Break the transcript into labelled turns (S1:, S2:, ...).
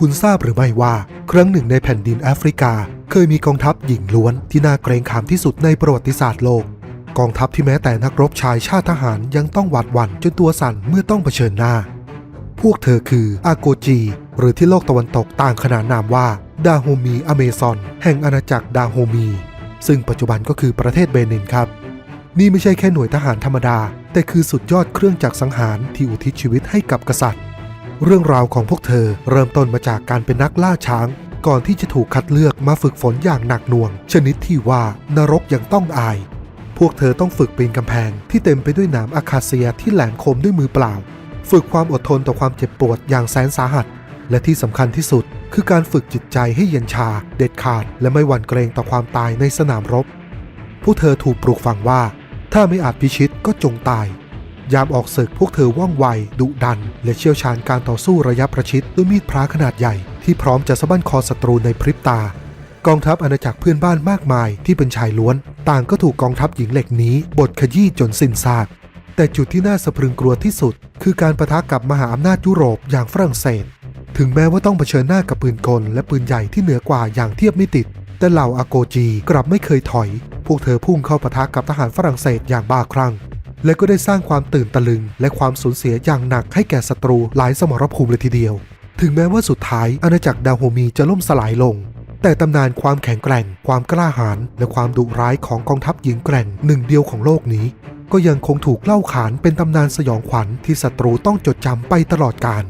S1: คุณทราบหรือไม่ว่า ครั้งหนึ่งในแผ่นดินแอฟริกา เคยมีกองทัพหญิงล้วนที่น่าเกรงขามที่สุดในประวัติศาสตร์โลก กองทัพที่แม้แต่นักรบชายชาติทหารยังต้องหวาดหวั่นจนตัวสั่นเมื่อต้องเผชิญหน้า พวกเธอคืออาโกจี หรือที่โลกตะวันตกต่างขนานนามว่าดาโฮมีอเมซอน แห่งอาณาจักรดาโฮมี ซึ่งปัจจุบันก็คือประเทศเบนินครับ นี่ไม่ใช่แค่หน่วยทหารธรรมดา แต่คือสุดยอดเครื่องจักรสังหารที่อุทิศชีวิตให้กับกษัตริย์ เรื่องราวของพวกเธอเริ่มต้นมาจากการเป็นนักล่าช้าง ก่อนที่จะถูกคัดเลือกมาฝึกฝนอย่างหนักหน่วง ชนิดที่ว่านรกยังต้องอาย พวกเธอต้องฝึกปีนกำแพงที่เต็มไปด้วยหนามอาคาเซียที่แหลมคมด้วยมือเปล่า ฝึกความอดทนต่อความเจ็บปวดอย่างแสนสาหัส และที่สำคัญที่สุด คือการฝึกจิตใจให้เย็นชา เด็ดขาด และไม่หวั่นเกรงต่อความตายในสนามรบ ผู้เธอถูกปลูกฝังว่า ถ้าไม่อาจพิชิตก็จงตาย ยามออกศึกพวกเธอว่องไว ดุดัน และเชี่ยวชาญการต่อสู้ระยะประชิดด้วยมีดพระขนาดใหญ่ที่พร้อมจะสะบั้นคอศัตรูในพริบตา กองทัพอาณาจักรเพื่อนบ้านมากมายที่เป็นชายล้วน ต่างก็ถูกกองทัพหญิงเหล็กนี้บดขยี้จนสิ้นซากแต่จุดที่น่าสะพรึงกลัวที่สุด คือการประทะกับมหาอำนาจยุโรปอย่างฝรั่งเศส ถึงแม้ว่าต้องเผชิญหน้ากับปืนกลและปืนใหญ่ที่เหนือกว่าอย่างเทียบไม่ติด แต่เหล่าอาโกจีกลับไม่เคยถอย พวกเธอพุ่งเข้าปะทะกับทหารฝรั่งเศสอย่างบ้าคลั่ง และก็ได้สร้างความตื่นตะลึง และความสูญเสียอย่างหนักให้แก่ศัตรูหลายสมรภูมิเลยทีเดียว ถึงแม้ว่าสุดท้ายอาณาจักรดาวโฮมีจะล่มสลายลง แต่ตำนานความแข็งแกร่ง ความกล้าหาญและความดุร้ายของกองทัพหญิงแกร่งหนึ่งเดียวของโลกนี้ ก็ยังคงถูกเล่าขานเป็นตำนานสยองขวัญที่ศัตรูต้องจดจำไปตลอดกาล